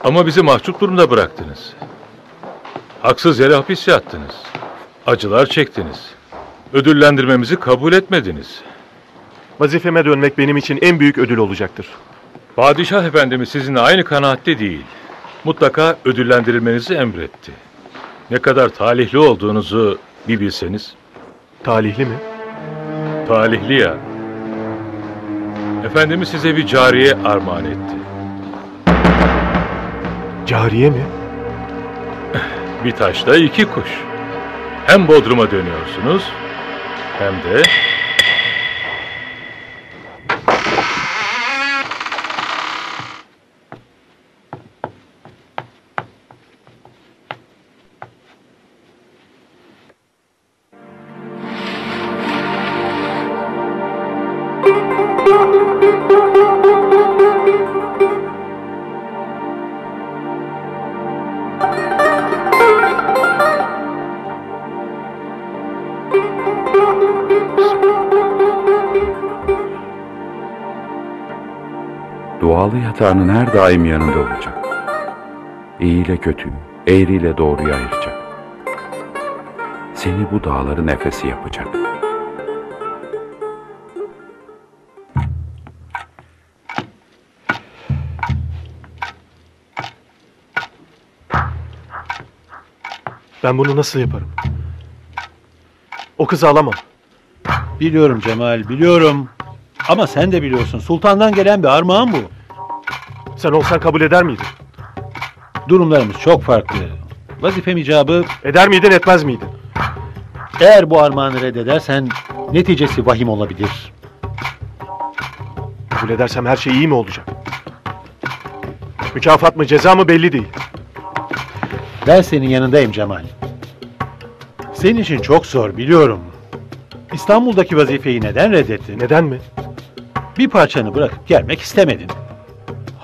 Ama bizi mahcup durumda bıraktınız. Haksız yere hapis yattınız. Acılar çektiniz. Ödüllendirmemizi kabul etmediniz. Vazifeme dönmek benim için en büyük ödül olacaktır. Padişah Efendimiz sizinle aynı kanaatte değil. Mutlaka ödüllendirilmenizi emretti. Ne kadar talihli olduğunuzu bir bilseniz. Talihli mi? Talihli ya. Efendimiz size bir cariye armağan etti. Cariye mi? Bir taşla iki kuş. Hem Bodrum'a dönüyorsunuz hem de Dualı yatağının her daim yanında olacak. İyi ile kötüyü, eğri ile doğruyu ayıracak. Seni bu dağların nefesi yapacak. Ben bunu nasıl yaparım? O kızı alamam. Biliyorum Cemal, biliyorum. Ama sen de biliyorsun. Sultandan gelen bir armağan bu. Sen olsan kabul eder miydin? Durumlarımız çok farklı. Vazifem icabı Eder miydin etmez miydin? eğer bu armağanı reddedersen neticesi vahim olabilir. Kabul edersem her şey iyi mi olacak? Mükafat mı ceza mı belli değil. Ben senin yanındayım Cemal. Senin için çok zor biliyorum. İstanbul'daki vazifeyi neden reddettin? Neden mi? Bir parçanı bırakıp gelmek istemedin.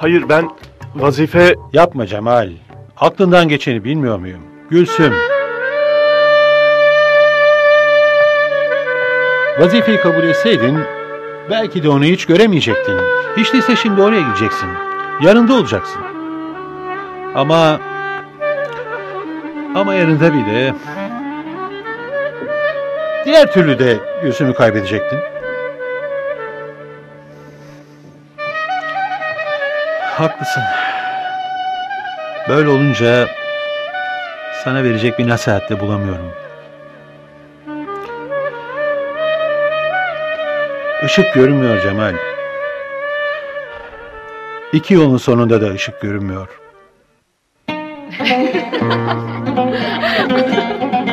Hayır ben vazife... Yapma Cemal. Aklından geçeni bilmiyor muyum? Gülsüm. Vazifeyi kabul etseydin belki de onu hiç göremeyecektin. Hiç değilse şimdi oraya gideceksin. Yanında olacaksın. Ama ama yanında bile diğer türlü de Gülsüm'ü kaybedecektin. Haklısın. Böyle olunca sana verecek bir nasihat de bulamıyorum. Işık görünmüyor Cemal. İki yolun sonunda da ışık görünmüyor.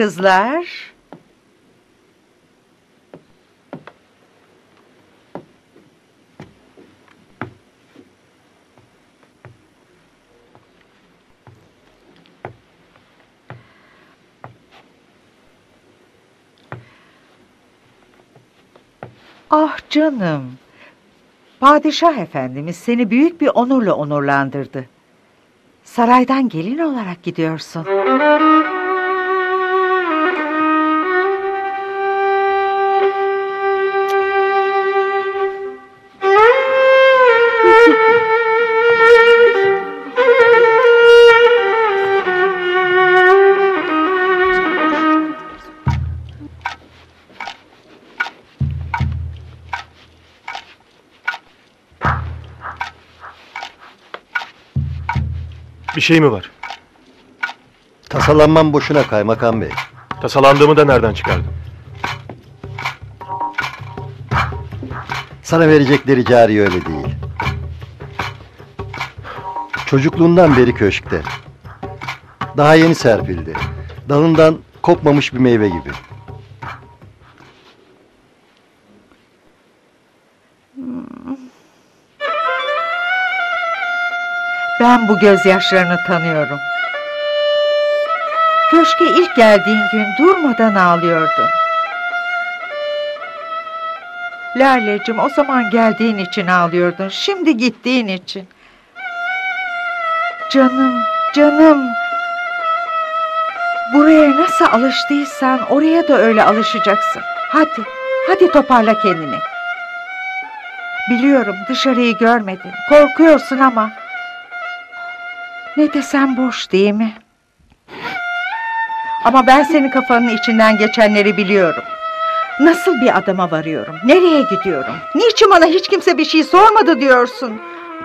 Kızlar. Ah canım. Padişah Efendimiz seni büyük bir onurla onurlandırdı. Saraydan gelin olarak gidiyorsun. Bir şey mi var? Tasalanmam boşuna kaymakam bey. Tasalandığımı da nereden çıkardın? Sana verecekleri cari öyle değil. Çocukluğundan beri köşkte. Daha yeni serpildi. Dalından kopmamış bir meyve gibi. Ben bu gözyaşlarını tanıyorum. Köşke ilk geldiğin gün durmadan ağlıyordun. Lale'cim o zaman geldiğin için ağlıyordun. Şimdi gittiğin için. Canım, canım. Buraya nasıl alıştıysan oraya da öyle alışacaksın. Hadi, hadi toparla kendini. Biliyorum dışarıyı görmedin. Korkuyorsun ama... Ne desem boş değil mi? Ama ben senin kafanın içinden geçenleri biliyorum. Nasıl bir adama varıyorum? Nereye gidiyorum? Niçin bana hiç kimse bir şey sormadı diyorsun?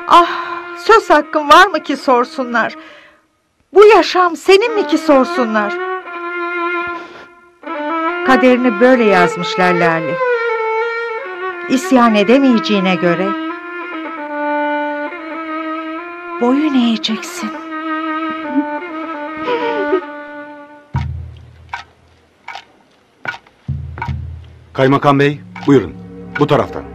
Ah, söz hakkın var mı ki sorsunlar? Bu yaşam senin mi ki sorsunlar? Kaderini böyle yazmışlar Lale. İsyan edemeyeceğine göre boyun eğeceksin. Kaymakam Bey, buyurun. Bu taraftan.